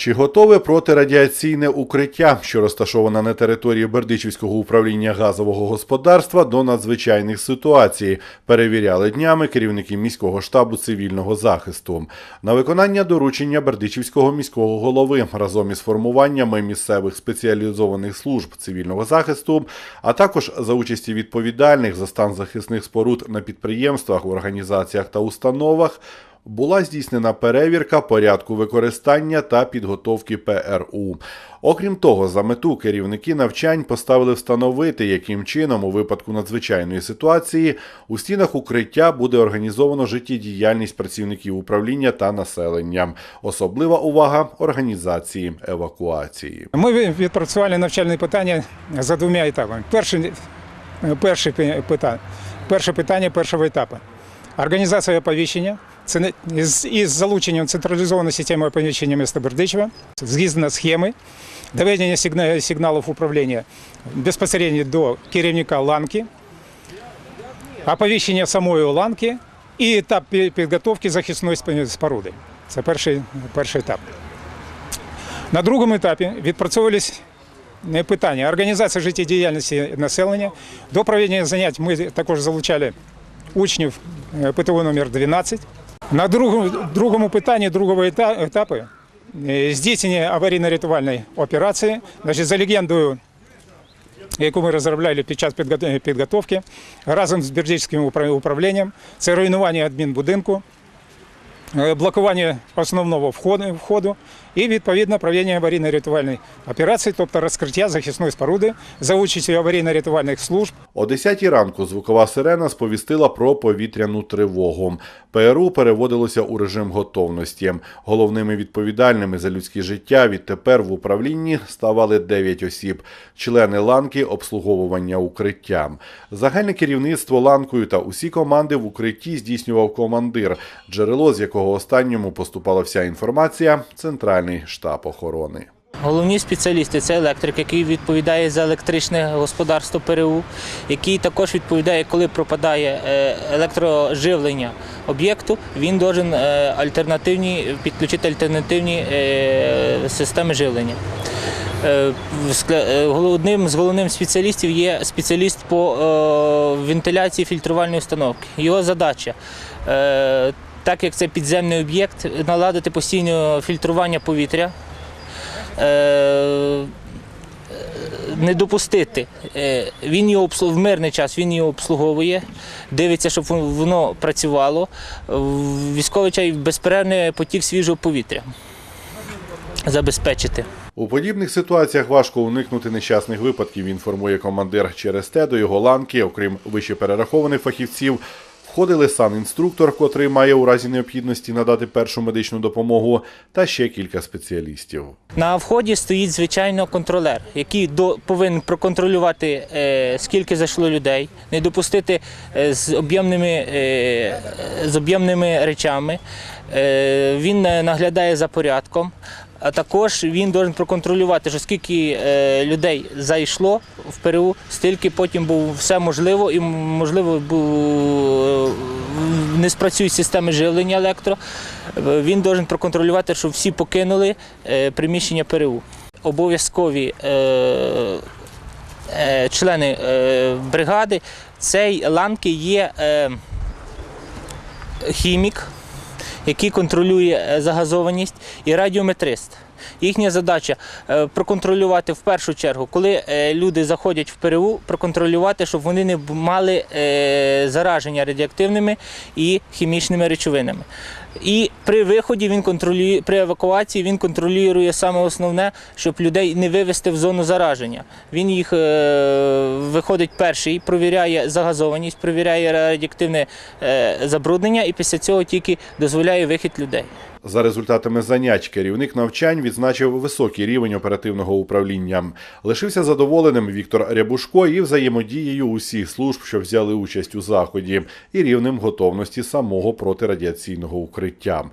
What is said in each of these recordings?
Чи готове протирадіаційне укриття, що розташоване на території Бердичівського управління газового господарства до надзвичайних ситуацій, перевіряли днями керівники міського штабу цивільного захисту. На виконання доручення Бердичівського міського голови разом із формуваннями місцевих спеціалізованих служб цивільного захисту, а також за участі відповідальних за стан захисних споруд на підприємствах, організаціях та установах була здійснена перевірка порядку використання та підготовки ПРУ. Окрім того, за мету керівники навчань поставили встановити, яким чином у випадку надзвичайної ситуації у стінах укриття буде організовано життєдіяльність працівників управління та населення. Особлива увага організації евакуації. Ми відпрацювали навчальні питання за двома етапами. Перше, перше, пи- питання, перше питання першого етапу. Організація оповіщення. Це не- із, із залученням централізованої системи оповіщення міста Бердичева, згідно схеми, доведення сигна- сигналів управління безпосередньо до керівника ланки, оповіщення самої ланки і етап пі- підготовки захисної спи- споруди. Це перший, перший етап. На другому етапі відпрацьовувались е, питання організації життєдіяльності населення. До проведення занять ми також залучали Учнів е, ПТУ номер 12. На другому, другому питанні другого етапу е, здійснення аварійно-рятувальної операції. Значить, за легендою, яку ми розробляли під час підго- підготовки разом з Бердичським управ- управлінням, це руйнування адмінбудинку, блокування основного входу, входу і відповідно проведення аварійно-рятувальної операції, тобто розкриття захисної споруди за участю аварійно-рятувальних служб. О 10 ранку звукова сирена сповістила про повітряну тривогу. ПРУ переводилося у режим готовності. Головними відповідальними за людське життя відтепер в управлінні ставали 9 осіб, члени ланки обслуговування укриттям. Загальне керівництво ланкою та усі команди в укритті здійснював командир, джерело з якого останньому поступала вся інформація центральний штаб охорони. Головні спеціалісти це електрик, який відповідає за електричне господарство ПРУ, який також відповідає, коли пропадає е, електроживлення об'єкту, він должен е, альтернативні підключити альтернативні е, системи живлення. Одним з головних спеціалістів є спеціаліст по вентиляції фільтрувальної установки. Його задача. Е, Так як це підземний об'єкт, наладити постійне фільтрування повітря, е, не допустити. Е, Він його в мирний час він його обслуговує, дивиться, щоб воно- працювало. Військовий час безперервний потік свіжого повітря забезпечити. У подібних ситуаціях важко уникнути нещасних випадків, інформує командир. Через те до його ланки, окрім вище перерахованих фахівців, входили санінструктор, котрий має у разі необхідності надати першу медичну допомогу, та ще кілька спеціалістів. На вході стоїть звичайно контролер, який до, повинен проконтролювати, е, скільки зайшло людей, не допустити е, з об'ємними, е, з об'ємними речами. Він наглядає за порядком. А також він має проконтролювати, що скільки е, людей зайшло в ПРУ, стільки потім було все можливо і можливо бу- не спрацюють системи живлення електро. Е, Він має проконтролювати, щоб всі покинули е, приміщення ПРУ. Обов'язкові члени бригади цей ланки є хімік, який контролює е, загазованість, і радіометрист. Їхня задача е, проконтролювати в першу чергу, коли е, люди заходять в ПРУ, проконтролювати, щоб вони не мали е, зараження радіоактивними і хімічними речовинами. І при виході він контролює при евакуації він контролює саме основне, щоб людей не вивести в зону зараження. Він їх е, виходить перший, провіряє загазованість, провіряє радіоактивне е, забруднення, і після цього тільки дозволяє вихід людей. За результатами занять керівник навчань відзначив високий рівень оперативного управління. Лишився задоволеним Віктор Рябушко і взаємодією усіх служб, що взяли участь у заході, і рівнем готовності самого протирадіаційного укриття.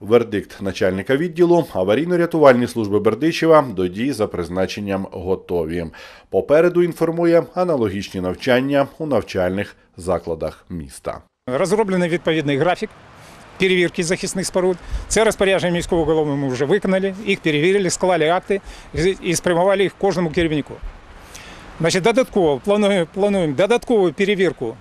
Вердикт начальника відділу аварійно-рятувальні служби Бердичева до дій за призначенням готові. Попереду інформує аналогічні навчання у навчальних закладах міста. Розроблений відповідний графік перевірки захисних споруд. Це розпорядження міського голови ми вже виконали, їх перевірили, склали акти і- і спрямували їх кожному керівнику. Значить, додатково плануємо, плануємо додаткову перевірку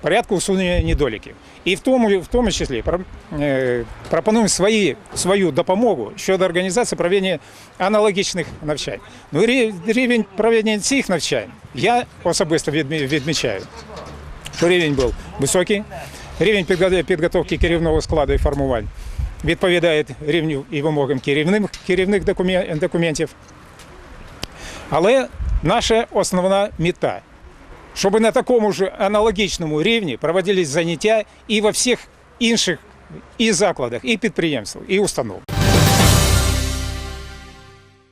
порядку усунення недоліків. І в тому, в тому числі про- е, пропонуємо свої, свою допомогу щодо організації проведення аналогічних навчань. Ну, і рі- рівень проведення цих навчань я особисто відмі- відмічаю. що Рівень був високий, Рівень підготовки керівного складу і формувань відповідає рівню і вимогам керівних, керівних документів. Але наша основна мета, щоб на такому ж аналогічному рівні проводились заняття і во всіх інших і закладах, і підприємствах, і установах.